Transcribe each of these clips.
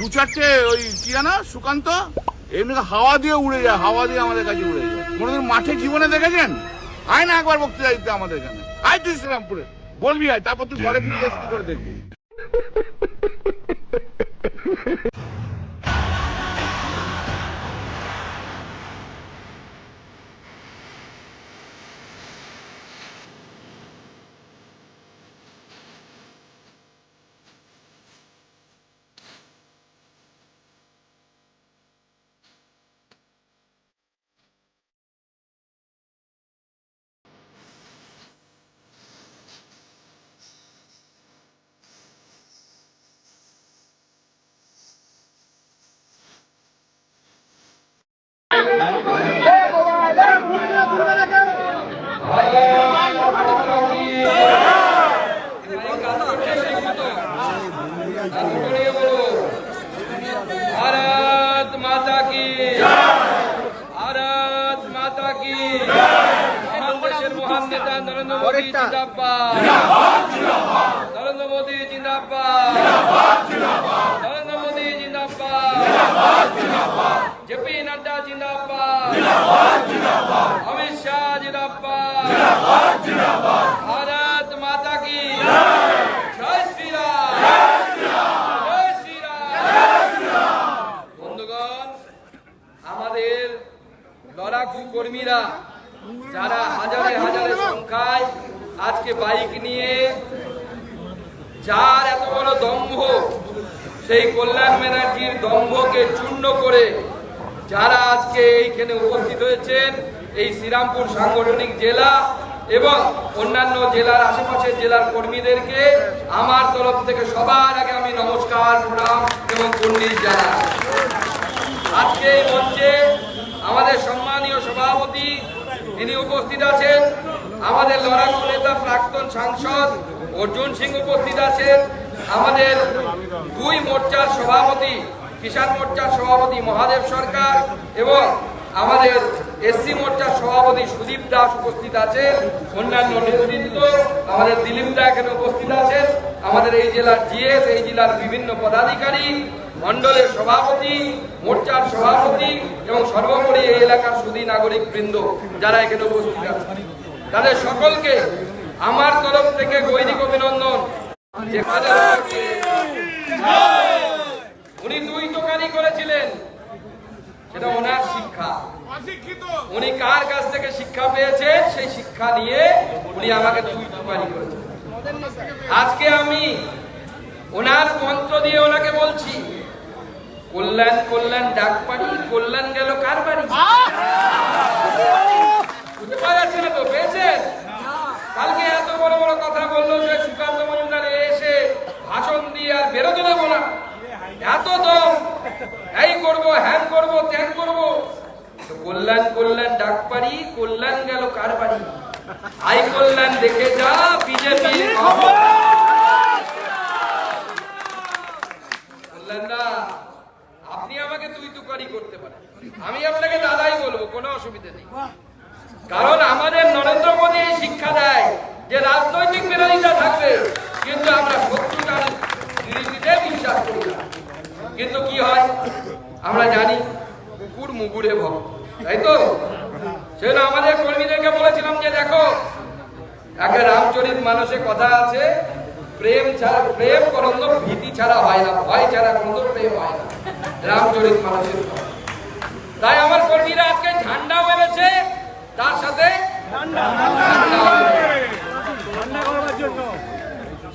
দু চারটে ওই কি জানো, সুকান্ত? এমনি হাওয়া দিয়ে উড়ে যায়, হাওয়া দিয়ে আমাদের কাছে উড়ে যায়। কোনোদিন মাঠে জীবনে দেখেছেন? আয় না একবার বক্তৃতা দিতে আমাদের এখানে। আয় তুই শ্রীরামপুরে। বলবি আয়, তারপর তুই ঘরে ফিরে করে দেখবি। up. Uh, করে যারা আজকে এইখানে উপস্থিত হয়েছেন, এই শ্রীরামপুর সাংগঠনিক জেলা এবং অন্যান্য জেলার আশেপাশের জেলার কর্মীদেরকে আমার তরফ থেকে সবার আগে আমি নমস্কার, প্রণাম এবং কুন্ডিল জানাই। আজকে এই মঞ্চে আমাদের সম্মানীয় সভাপতি তিনি উপস্থিত আছেন, আমাদের লড়াকু নেতা প্রাক্তন সাংসদ অর্জুন সিং উপস্থিত আছেন, আমাদের দুই মোর্চার সভাপতি কিষাণ মোর্চার সভাপতি মহাদেব সরকার এবং আমাদের এসসি মোর্চার সভাপতি সুদীপ দাস উপস্থিত আছেন অন্যান্য নেতৃত্ব আমাদের দিলীপ দা এখানে উপস্থিত আছেন আমাদের এই জেলার জিএস এই জেলার বিভিন্ন পদাধিকারী মন্ডলের সভাপতি মোর্চার সভাপতি এবং সর্বোপরি এই এলাকার সুদী নাগরিক বৃন্দ যারা এখানে উপস্থিত আছেন। তাদের সকলকে আমার তরফ থেকে গৈরিক অভিনন্দন। উনি দুই দোকানি করেছিলেন সেটা ওনার শিক্ষা। উনি কার কাছ থেকে শিক্ষা পেয়েছেন সেই শিক্ষা নিয়ে উনি আমাকে দুই দোকানি করেছেন। আজকে আমি ওনার মন্ত্র দিয়ে ওনাকে বলছি কল্যাণ কল্যাণ ডাক পারি কল্যাণ গেল কার বাড়ি? বুঝতে পারা যাচ্ছে না তো পেয়েছেন? কালকে এত বড় বড় কথা বলল যে সুকান্ত মজুমদার এসে ভাষণ দিয়ে আর বেরোতে দেবো না। এত দম। এই করব, হ্যান করব, ত্যান করব। তো কল্যাণ কল্যাণ, ডাক পারি কল্যাণ গেল কার বাড়ি? আই কল্যাণ দেখে যা, বিজেপি না আপনি আমাকে তুই তুকারি করতে পারেন। আমি আপনাকে দাদাই বলব, কোনো অসুবিধা নেই। কারণ আমাদের নরেন্দ্র মোদী এই শিক্ষা দেয় যে রাজনৈতিক বিরোধিতা থাকবে, কিন্তু আমরা শত্রুতার দৃষ্টিতে বিশ্বাস করি না। কিন্তু কি হয়? আমরা জানি কুকুর মুগুরে ভব। তাই তো? সেজন্য আমাদের কর্মীদেরকে বলেছিলাম যে দেখো একটা রামচরিত মানুষের কথা আছে প্রেম ছাড়া প্রেম করন্দ ভীতি ছাড়া হয় না ভয় ছাড়া কোনো প্রেম হয় না। রামচরিত মানুষের। তাই আমার কর্মীরা আজকে ঝান্ডাও এনেছে তার সাথে।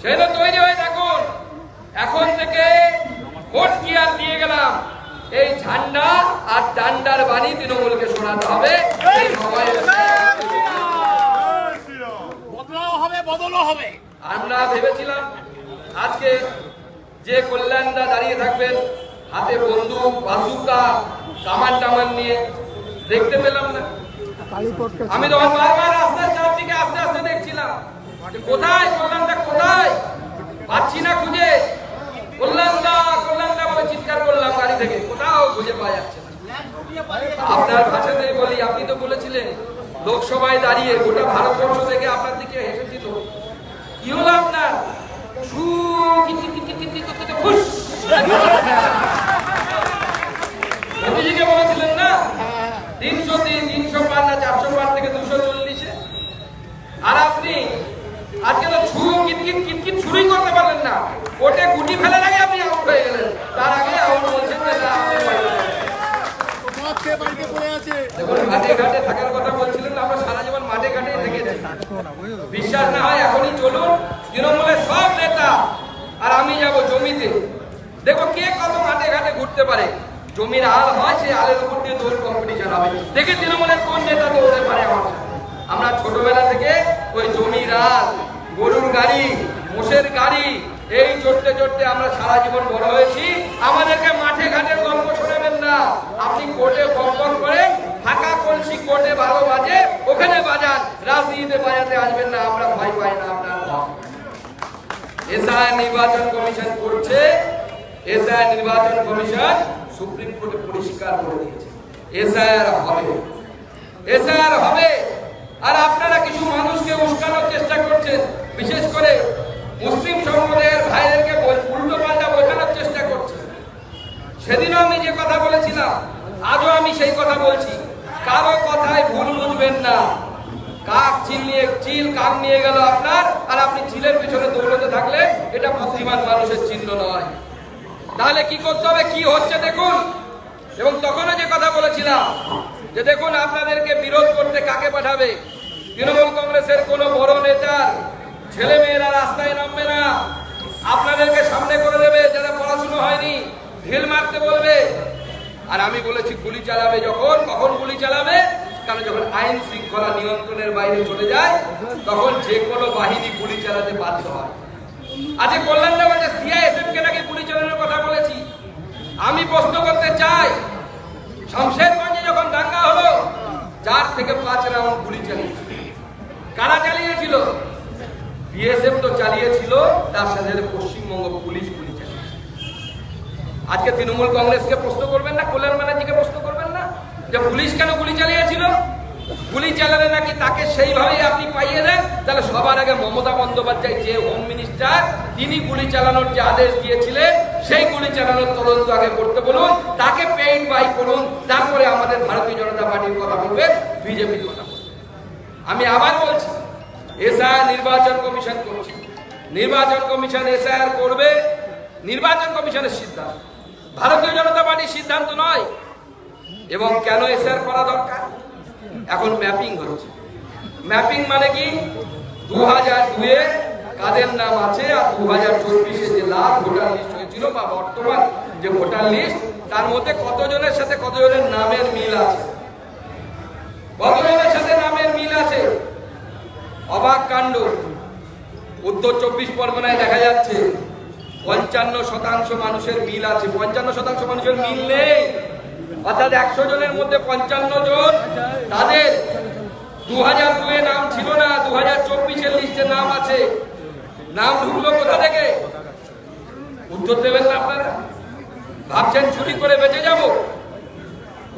সেটা তৈরি হয়ে থাকুন। এখন থেকে ভোট কি আর দিয়ে গেলাম? এই ঝান্ডা আর ডান্ডার বাণী তৃণমূলকে শোনাতে হবে। হবে আমরা ভেবেছিলাম আজকে যে কল্যাণদা দাঁড়িয়ে থাকবেন হাতে বন্দুক বাজুকা কামান টামান নিয়ে দেখতে পেলাম না। আমি তখন বারবার রাস্তার চারদিকে আস্তে আস্তে দেখছিলাম। কোথায় কল্যাণদা কোথায়? পাচ্ছি না খুঁজে। করলাম না করলাম না বলে চিৎকার করলাম গাড়ি থেকে। কোথাও খুঁজে পাওয়া যাচ্ছে না। আপনার ভাষাতেই বলি, আপনি তো বলেছিলেন, লোকসভায় দাঁড়িয়ে গোটা ভারতবর্ষ থেকে আপনার দিকে হেসেছিল। কি হলো আপনার? মোদীজিকে বলেছিলেন না? তিনশো তিন, তিনশো পার না চারশো পার থেকে দুশো চল্লিশে? আর আপনি আজকে তো ছুরু কিটকিট কিটকিট ছুরি করতে পারলেন না। কোর্টে গুটি ফেলার আগে আপনি আউট হয়ে গেলেন? তার আগে আউট বলছেন যে না, মাঠে ঘাটে থাকার কথা বলছিলেন আমরা সারা জীবন মাঠে ঘাটে থেকেছি বিশ্বাস না হয় এখনই চলুন তৃণমূলের সব নেতা আর আমি যাব জমিতে। দেখো কে কত মাঠে ঘাটে ঘুরতে পারে? জমির হাল হয় সেই হালের উপর দিয়ে দৌড় কম্পিটিশন হবে। দেখে তৃণমূলের কোন নেতা দৌড়তে পারে আমার। আমরা ছোটবেলা থেকে ওই জমির হাল গরুর গাড়ি মোষের গাড়ি এই চড়তে চড়তে আমরা সারা জীবন বড় হয়েছি। আমাদেরকে মাঠে ঘাটের গল্প শোনাবেন না। আপনি কোর্টে বম্পন করেন ফাঁকা কলসি কোর্টে ভালো বাজে, ওখানে বাজান। রাজনীতিতে বাজাতে আসবেন না, আমরা ভয় পাই না আপনার। এসআই নির্বাচন কমিশন করছে, এসআই নির্বাচন কমিশন সুপ্রিম কোর্টে পরিষ্কার করে দিয়েছে। এসআইআর হবে। এসআইআর হবে। আর আপনারা কিছু মানুষকে উস্কানোর চেষ্টা করছেন, বিশেষ করে মুসলিম সম্প্রদায়ের ভাইদেরকে উল্টো পাল্টা বোঝানোর চেষ্টা করছেন সেদিনও আমি যে কথা বলেছিলাম, আজও আমি সেই কথা বলছি। কারও কথায় ভুল বুঝবেন না। কাক চিল নিয়ে চিল কাক নিয়ে গেল আপনার, আর আপনি চিলের পিছনে দৌড়তে থাকলে এটা বুদ্ধিমান মানুষের চিহ্ন নয়। তাহলে কি করতে হবে? কি হচ্ছে দেখুন? এবং তখনও যে কথা বলেছিলাম, যে দেখুন আপনাদেরকে বিরোধ করতে কাকে পাঠাবে? তৃণমূল কংগ্রেসের কোনো বড় নেতার ছেলে মেয়েরা রাস্তায় নামবে না। আপনাদেরকে সামনে করে দেবে যারা পড়াশুনো হয়নি। ঢিল মারতে বলবে। আর আমি বলেছি, গুলি চালাবে যখন, কখন গুলি চালাবে? কারণ যখন আইন শৃঙ্খলা নিয়ন্ত্রণের বাইরে চলে যায়, তখন যে কোনো বাহিনী গুলি চালাতে বাধ্য হয়। আজকে কল্যাণদা বলছে সিআইএসএফ কে নাকি গুলি চালানোর কথা বলেছি। আমি প্রশ্ন করতে চাই, শমশেরগঞ্জে যখন দাঙ্গা হলো, চার থেকে পাঁচ রাউন্ড গুলি চালিয়েছিল। কারা চালিয়েছিল? বিএসএফ তো চালিয়েছিল, তার সাথে পশ্চিমবঙ্গ পুলিশ গুলি চালিয়েছিল আজকে তৃণমূল কংগ্রেসকে প্রশ্ন করবেন না, কল্যাণ ব্যানার্জিকে প্রশ্ন করবেন না যে পুলিশ কেন গুলি চালিয়েছিল? গুলি চালালে নাকি তাকে সেইভাবেই আপনি পাইয়ে দেন? তাহলে সবার আগে মমতা বন্দ্যোপাধ্যায় যে হোম মিনিস্টার তিনি গুলি চালানোর যে আদেশ দিয়েছিলেন, সেই গুলি চালানোর তদন্ত আগে করতে বলুন, তাকে পেইন বাই করুন, তারপরে আমাদের ভারতীয় জনতা পার্টির কথা বলবেন বিজেপির কথা আমি আবার বলছি এসআইআর নির্বাচন কমিশন করছে। নির্বাচন কমিশন এসআইআর করবে, নির্বাচন কমিশনের সিদ্ধান্ত। ভারতীয় জনতা পার্টির সিদ্ধান্ত নয়। এবং কেন এসআইআর করা দরকার? এখন ম্যাপিং হচ্ছে। ম্যাপিং মানে কি? দু হাজার দুয়ে কাদের নাম আছে আর দু হাজার চব্বিশে যে লাভ ভোটার লিস্ট হয়েছিল বা বর্তমান যে ভোটার লিস্ট, তার মধ্যে কতজনের সাথে কতজনের নামের মিল আছে? কতজনের সাথে নামের মিল আছে? অবাক কাণ্ড। উত্তর চব্বিশ পরগনায় দেখা যাচ্ছে, পঞ্চান্ন শতাংশ মানুষের মিল আছে। পঞ্চান্ন শতাংশ মানুষের মিল নেই। অর্থাৎ একশো জনের মধ্যে পঞ্চান্ন জন, তাদের দু হাজার দুয়ে নাম ছিল না দু হাজার চব্বিশের লিস্টে নাম আছে। নাম ঢুকলো কোথা থেকে? উত্তর দেবেন না আপনারা? ভাবছেন চুরি করে বেঁচে যাব?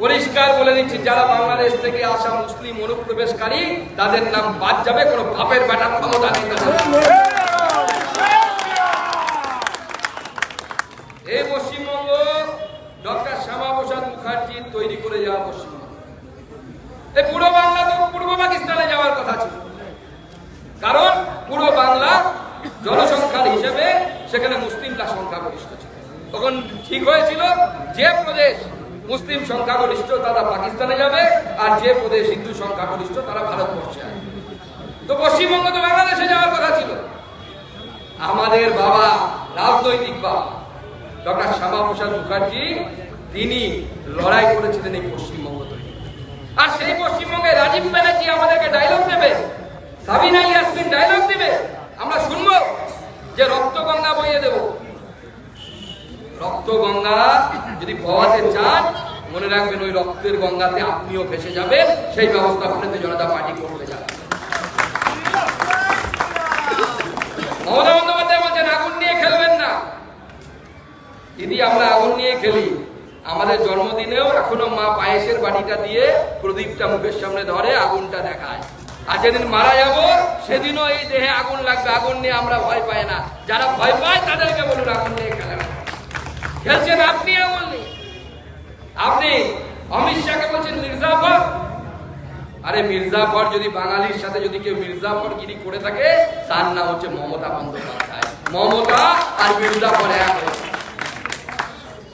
পরিষ্কার বলে দিচ্ছি, যারা বাংলাদেশ থেকে আসা মুসলিম অনুপ্রবেশকারী, তাদের নাম বাদ যাবে, কোনো বাপের বেটার ক্ষমতা নেই এই পশ্চিমবঙ্গ ডক্টর শ্যামাপ্রসাদ মুখার্জি তৈরি করে যাওয়া পশ্চিমবঙ্গ। এই পুরো বাংলা তো পূর্ব পাকিস্তানে যাওয়ার কথা ছিল। কারণ পুরো বাংলা জনসংখ্যার হিসেবে সেখানে মুসলিমরা সংখ্যাগরিষ্ঠ ছিল। তখন ঠিক হয়েছিল যে প্রদেশ মুসলিম সংখ্যাগরিষ্ঠ তারা পাকিস্তানে যাবে, আর যে প্রদেশ হিন্দু সংখ্যাগরিষ্ঠ তারা ভারতবর্ষে আসবে। তো পশ্চিমবঙ্গ তো বাংলাদেশে যাওয়ার কথা ছিল। আমাদের বাবা রাজনৈতিক বাবা, ডক্টর শ্যামা প্রসাদ মুখার্জি, তিনি লড়াই করেছিলেন এই পশ্চিমবঙ্গ তৈরি আর সেই পশ্চিমবঙ্গে রাজীব ব্যানার্জি আমাদেরকে ডায়লগ দেবে, সাবিনা ইয়াসমিন ডায়লগ দেবে। আমরা শুনব যে রক্ত গঙ্গা বইয়ে দেব। রক্ত গঙ্গা, যদি বওয়াতে চান, মনে রাখবেন ওই রক্তের গঙ্গাতে আপনিও ভেসে যাবেন, সেই ব্যবস্থা ভারতীয় জনতা পার্টি করতে যাবে। মমতা বন্দ্যোপাধ্যায় বলছেন, আগুন নিয়ে খেলবেন না। দিদি, আমরা আগুন নিয়ে খেলি। আমাদের জন্মদিনেও এখনও মা পায়েসের বাটিটা দিয়ে প্রদীপটা মুখের সামনে ধরে আগুনটা দেখায়। আর যেদিন মারা যাব, সেদিনও এই দেহে আগুন লাগবে। আগুন নিয়ে আমরা ভয় পাই না। যারা ভয় পায়, তাদেরকে বলুন, আগুন নিয়ে খেলেন খেলছেন আপনি আপনি অমিত শাহকে বলছেন, মির্জাফর? আরে মির্জাফর যদি বাঙালির সাথে যদি কেউ মির্জাফর গিরি করে থাকে, তার নাম হচ্ছে মমতা বন্দ্যোপাধ্যায়। মমতা আর এক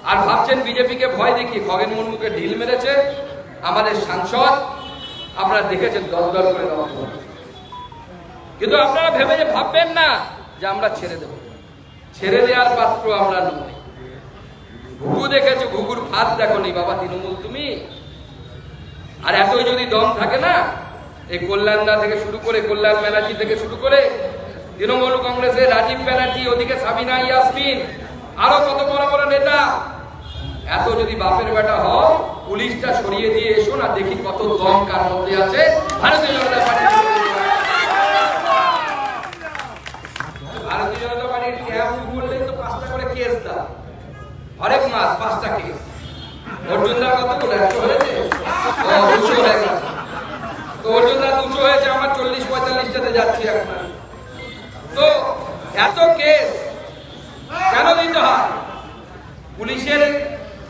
আর ভাবছেন বিজেপিকে ভয় দেখিয়ে খগেন মুর্মুকে ঢিল মেরেছে আমাদের সাংসদ। আপনারা দেখেছেন, দল দল করে রক্ত। কিন্তু আপনারা ভেবে যে ভাববেন না যে আমরা ছেড়ে দেব। ছেড়ে দেওয়ার পাত্র আমরা নই। ঘুঘু দেখেছ? ঘুঘুর ফাঁদ দেখো নি বাবা, তৃণমূল তুমি? আর এতই যদি দম থাকে না, এই কল্যাণদা থেকে শুরু করে, কল্যাণ ব্যানার্জি থেকে শুরু করে, তৃণমূল কংগ্রেসের রাজীব ব্যানার্জি, ওদিকে সাবিনা ইয়াসমিন, আরও কত বড় বড় নেতা। এত যদি বাপের বেটা হও, পুলিশটা সরিয়ে দিয়ে এসো না, দেখি কত দম কার মধ্যে আছে। ভারতীয় জনতা পার্টি ভারতীয় জনতা পার্টির ক্যাম্প করলেই তো পাঁচটা করে কেস দাও হরেক মাস, পাঁচটা কেস। অর্জুনদার কতগুলো একশো হয়েছে? হয়ে তো অর্জুনদা দুশো হয়েছে, আমার চল্লিশ পঁয়তাল্লিশটাতে যাচ্ছি এখন তো এত কেস, কেন দিতে হয়? পুলিশের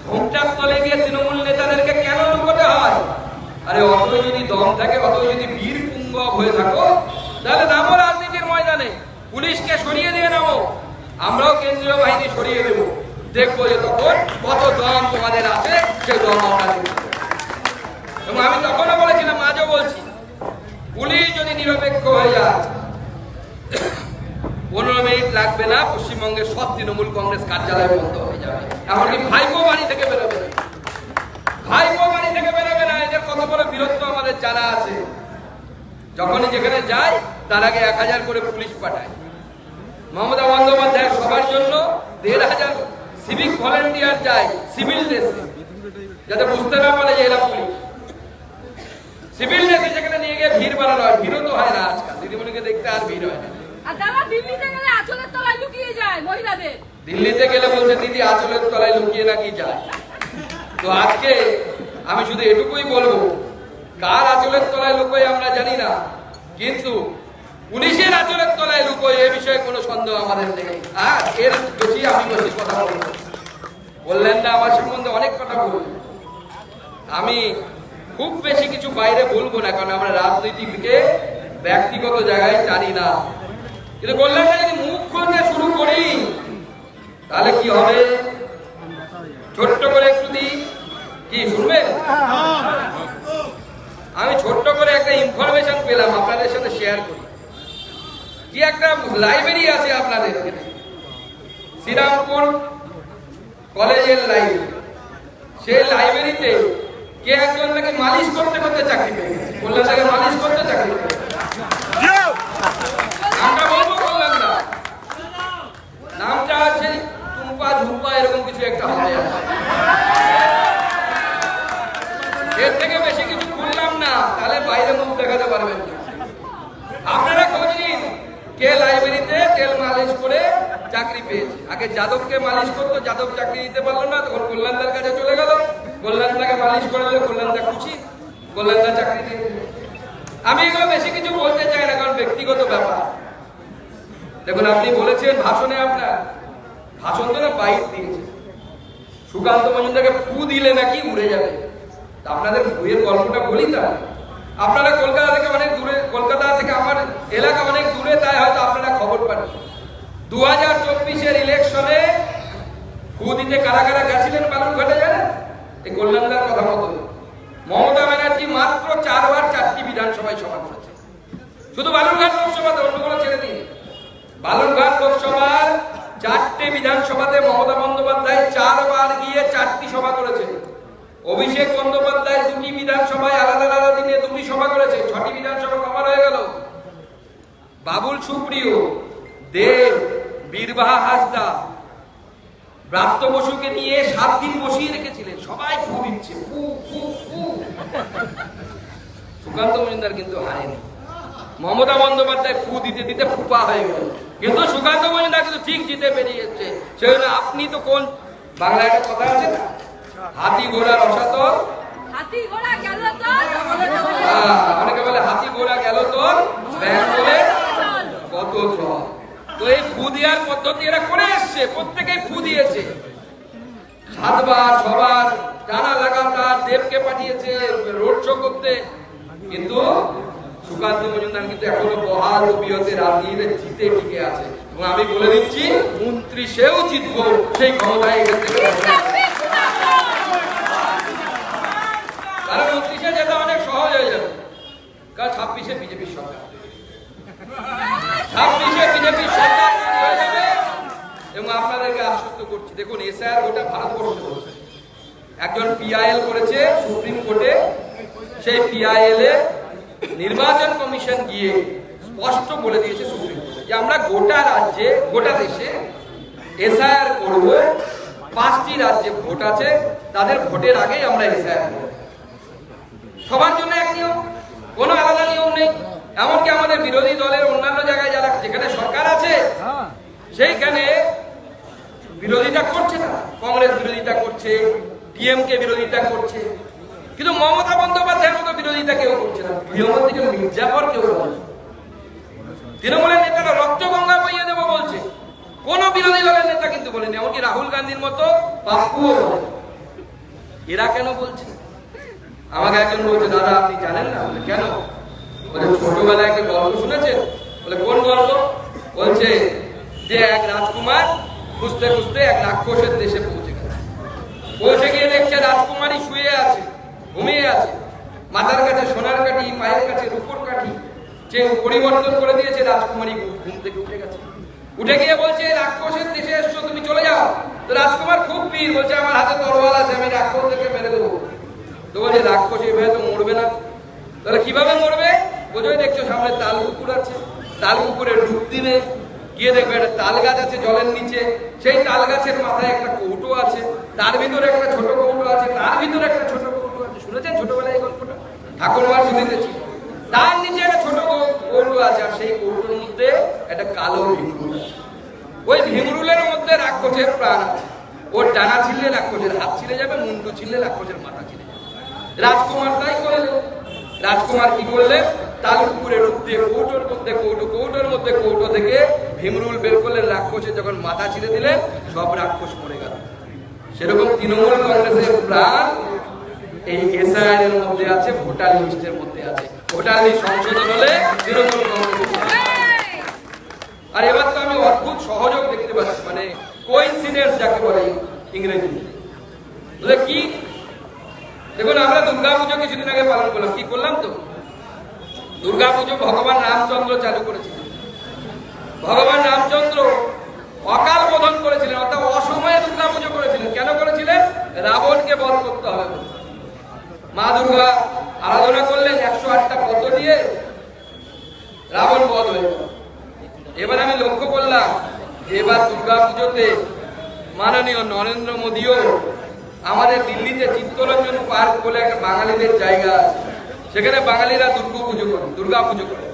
ঘোমটার তলে গিয়ে তৃণমূল নেতাদেরকে কেন লুকোতে হয়? আরে, অত যদি দম থাকে, অত যদি বীর পুঙ্গব হয়ে থাকো, তাহলে নামো রাজনীতির ময়দানে। পুলিশকে সরিয়ে দিয়ে নামো। আমরাও কেন্দ্রীয় বাহিনী সরিয়ে দেবো। দেখব যে তখন কত দম তোমাদের আছে সে দম আমরা এবং আমি তখনও বলেছিলাম, আজও বলছি পুলিশ যদি নিরপেক্ষ হয়ে যায়, পনেরো মিনিট লাগবে না, পশ্চিমবঙ্গের সব তৃণমূল কংগ্রেস কার্যালয় বন্ধ হয়ে যাবে। এমনকি ভাইপো বাড়ি থেকে বেরোবে না। ভাইপো বাড়ি থেকে বেরোবে না, এদের কত বড় বীরত্ব আমাদের জানা আছে। যখনই যেখানে যায়, তার আগে এক হাজার করে পুলিশ পাঠায়। মমতা বন্দ্যোপাধ্যায় সবার জন্য দেড় হাজার সিভিক ভলেন্টিয়ার যায় সিভিল ড্রেসে যাতে বুঝতে না পারে যে এরা পুলিশ। সিভিল ড্রেসে যেখানে নিয়ে গিয়ে ভিড় বাড়ানো হয় ভিড়ও তো হয় না আজকাল। দিদিমণিকে দেখতে আর ভিড় হয় না। আর দিল্লিতে গেলে আঁচলের তলায় লুকিয়ে যায় দিল্লিতে গেলে বলছে দিদি আঁচলের তলায় লুকিয়ে নাকি যায়? তো আজকে আমি শুধু এটুকুই বলব কার আঁচলের তলায় লুকোয় আমরা জানি না কিন্তু পুলিশের আঁচলের তলায় লুকোয়, এ বিষয়ে কোনো সন্দেহ আমাদের নেই। আর এর বেশি আমি বেশি কথা বলব বললেন না, আমার সম্বন্ধে অনেক কথা বলবেন আমি খুব বেশি কিছু বাইরে বলব না, কারণ আমরা রাজনীতিকে ব্যক্তিগত জায়গায় জানি না। কিন্তু বললেন না, যদি মুখ খুলতে শুরু করি, তাহলে কি হবে? ছোট্ট করে একটু দিই কি, শুনবেন? আমি ছোট্ট করে একটা ইনফরমেশন পেলাম, আপনাদের সাথে শেয়ার করি। কি একটা লাইব্রেরি আছে আপনাদের? শ্রীরামপুর কলেজের লাইব্রেরি সেই লাইব্রেরিতে কে একজন নাকি মালিশ করতে করতে চাকরি পেয়ে গেছে? বললেন তাকে মালিশ করতে চাকরি পেয়ে গেছে। নামটা বলব বললাম না নামটা আছে টুম্পা ঝুম্পা এরকম কিছু একটা হবে আর কি। এর থেকে বেশি কিছু খুললাম না তাহলে বাইরে মুখ দেখাতে পারবেন না আপনারা খোঁজ নিন কে লাইব্রেরিতে তেল মালিশ করে চাকরি পেয়েছে আগে যাদবকে মালিশ করতো যাদব চাকরি দিতে পারল না তখন কল্যাণদার কাছে চলে গেল কল্যাণদাকে মালিশ করে দিলে কল্যাণদা খুশি কল্যাণদা চাকরি দিয়ে দিল। আমি এগুলো বেশি কিছু বলতে চাই না কারণ ব্যক্তিগত ব্যাপার দেখুন আপনি বলেছেন, ভাষণে আপনার ভাষণ তো না বাইক দিয়েছে। সুকান্ত মজুমদারকে ফু দিলে নাকি উড়ে যাবে। আপনাদের ফুয়ের গল্পটা বলি তা? আপনারা কলকাতা থেকে অনেক দূরে, কলকাতা থেকে আমার এলাকা অনেক দূরে, তাই হয়তো আপনারা খবর পান। দু হাজার চব্বিশের ইলেকশনে ফু দিতে কারা কারা গেছিলেন বালুরঘাটে জানেন? এই কল্যাণদার কথা মতো। মমতা ব্যানার্জি মাত্র চারবার চারটি বিধানসভায় সভা করেছে শুধু বালুরঘাট লোকসভাতে, অন্য কোনো ছেড়ে দিন বালুরঘাট লোকসভার চারটে বিধানসভাতে মমতা বন্দ্যোপাধ্যায় চারবার গিয়ে চারটি সভা করেছে। অভিষেক বন্দ্যোপাধ্যায় দুটি বিধানসভায় আলাদা আলাদা দিনে দুটি সভা করেছে। ছটি বিধানসভা কভার হয়ে গেল। বাবুল সুপ্রিয়, দেব, বীরবাহা হাসদা, ব্রাত্য বসুকে নিয়ে সাত দিন বসিয়ে রেখেছিলেন। সবাই ফু দিচ্ছে ফু ফু। সুকান্ত মজুমদার কিন্তু হারেনি। মমতা বন্দ্যোপাধ্যায় ফু দিতে দিতে ফুপা হয়ে গেল। কিন্তু সুকান্ত মজুমদার কিন্তু ঠিক জিতে বেরিয়েছে। সেই জন্য আপনি তো কোন বাংলায় একটা কথা আছে না? হাতি ঘোড়া রসাতল। হ্যাঁ, অনেকে বলে হাতি ঘোড়া গেল তোর। ব্যাগ বলে কত তো এই ফু দেওয়ার পদ্ধতি এরা করে এসছে প্রত্যেকেই ফু দিয়েছে সাতবার ছবার টানা লাগাতার দেবকে পাঠিয়েছে রোড শো করতে। কিন্তু সুকান্ত মজুমদার কিন্তু এখনও বহাল অবিহতে রাজনীতিতে জিতে টিকে আছে। এবং আমি বলে দিচ্ছি উনত্রিশেও জিতবো সেই ক্ষমতায় কারণ উনত্রিশে যেটা অনেক সহজ হয়ে যাবে। কারণ ছাব্বিশে বিজেপির সরকার। ছাব্বিশে বিজেপির এবং আপনাদেরকে আশ্বস্ত করছি, দেখুন এসআর গোটা ভারতবর্ষে বলছে একজন পিআইএল করেছে সুপ্রিম কোর্টে। সেই পিআইএল এ নির্বাচন কমিশন গিয়ে স্পষ্ট বলে দিয়েছে সুপ্রিম কোর্টে যে আমরা গোটা রাজ্যে, গোটা দেশে এসআইআর করব। পাঁচটি রাজ্যে ভোট আছে, তাদের ভোটের আগেই আমরা এসআইআর করব। সবার জন্য এক নিয়ম, কোনো আলাদা নিয়ম নেই। এমনকি আমাদের বিরোধী দলের অন্যান্য জায়গায় যারা, যেখানে সরকার আছে, সেইখানে বিরোধিতা করছে না কংগ্রেস বিরোধিতা করছে, ডিএমকে বিরোধিতা করছে। কিন্তু মমতা কেউ করছে না গৃহমন্ত্রী থেকে মির্জাফর কেউ বলছে তৃণমূলের নেতারা রক্ত গঙ্গা বইয়ে দেবো বলছে। কোন বিরোধী দলের নেতা কিন্তু বলেনি, এমনকি রাহুল গান্ধীর মতো পাপ্পুও বলেনি। এরা কেন বলছে? আমাকে একজন বলছে, দাদা, আপনি জানেন না? বলে, কেন? বলে, ছোটবেলায় একটা গল্প শুনেছেন? বলে, কোন গল্প? বলছে, যে এক রাজকুমার খুঁজতে খুঁজতে এক রাক্ষসের দেশে পৌঁছে গেছে। পৌঁছে গিয়ে দেখছে রাজকুমারী শুয়ে আছে, ঘুমিয়ে আছে। মাথার কাছে, সোনার কাঠি, পায়ের কাছে, রূপোর কাঠি, যে পরিবর্তন করে দিয়েছে রাজকুমারী ঘুম থেকে উঠে গেছে। উঠে গিয়ে বলছে, রাক্ষসের দেশে এসছো, তুমি চলে যাও। তো রাজকুমার খুব পীর, বলছে, আমার হাতে তরোয়াল আছে, আমি রাক্ষস থেকে মেরে দেবো। তো বলছে, রাক্ষস এভাবে তো মরবে না। তাহলে কীভাবে মরবে? বোঝোই দেখছ, সামনে তাল পুকুর আছে। তাল পুকুরে ডুব দিবে। গিয়ে দেখবে একটা তাল গাছ আছে জলের নিচে। সেই তাল গাছের মাথায় একটা কৌটো আছে। তার ভিতরে একটা ছোট কৌটো আছে, তার ভিতরে একটা ছোট কৌটো আছে। শুনেছেন ছোটবেলায় শুনেছি। তার নিচে একটা ছোট আছে, আর সেই মধ্যে একটা কালো ভিমরুল ওই ভিমরুলের মধ্যে রাক্ষসের প্রাণ আছে। ওর ডানা রাক্ষসের হাত যাবে, মুন্ডু রাক্ষসের মাথা রাজকুমার তাই করলেন। রাজকুমার কি করলেন? তালপুকুরে রূপ দিয়ে কৌটোর মধ্যে, কৌটো, কৌটোর মধ্যে, কৌটো থেকে ভীমরুল বের করলেন। রাক্ষসের যখন মাথা ছিঁড়ে দিলেন, সব রাক্ষস মরে গেল। সেরকম তৃণমূল কংগ্রেসের প্রাণ এই এসআইআর এর মধ্যে আছে, ভোটার লিস্টের মধ্যে আছে। ভোটার লিস্ট সংশোধন হলে তৃণমূল কংগ্রেস আর এবার তো আমি অদ্ভুত সহযোগ দেখতে পাচ্ছি মানে কোইন্সিডেন্স যাকে বলে ইংরেজি বুঝলে কি? দেখুন, আমরা দুর্গা পুজো কিছুদিন আগে পালন করলাম। কি করলাম তো? দুর্গা পুজো ভগবান রামচন্দ্র চালু করেছিলেন। ভগবান রামচন্দ্র অকাল বোধন করেছিলেন, অর্থাৎ অসময়ে দুর্গা পুজো করেছিলেন। কেন করেছিলেন? রাবণকে বধ করতে হবে বলে। মা দুর্গা আরাধনা করলেন একশো আটটা পদ্ম দিয়ে রাবণ বধ হয়ে এবার আমি লক্ষ্য করলাম, এবার দুর্গা পুজোতে মাননীয় নরেন্দ্র মোদীও আমাদের দিল্লিতে চিত্তরঞ্জন পার্ক বলে একটা বাঙালিদের জায়গা সেখানে বাঙালিরা দুর্গা পুজো করে, দুর্গা পুজো করে।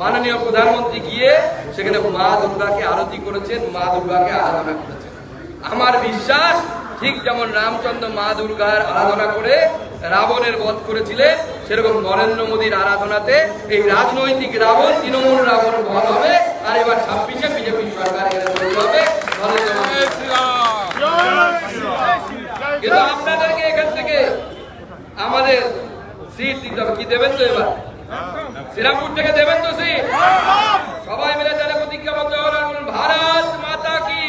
মাননীয় প্রধানমন্ত্রী গিয়ে সেখানে মা দুর্গাকে আরতি করেছেন, মা দুর্গাকে আরাধনা করেছেন। আমার বিশ্বাস ঠিক যেমন রামচন্দ্র মা দুর্গার আরাধনা করে রাবণের বধ করেছিলেন, সেরকম নরেন্দ্র মোদীর আরাধনাতে এই রাজনৈতিক রাবণ, তৃণমূল রাবণ বধ হবে, আর এবার ছাব্বিশে বিজেপি সরকার হবে কিন্তু আপনাদেরকে এখান থেকে আমাদের সিট দিতে হবে। কি দেবেন তো এবার? শ্রীরামপুর থেকে দেবেন তো সিট? সবাই মিলে তাহলে প্রতিজ্ঞাবদ্ধ হলেন ভারত মাতা কি?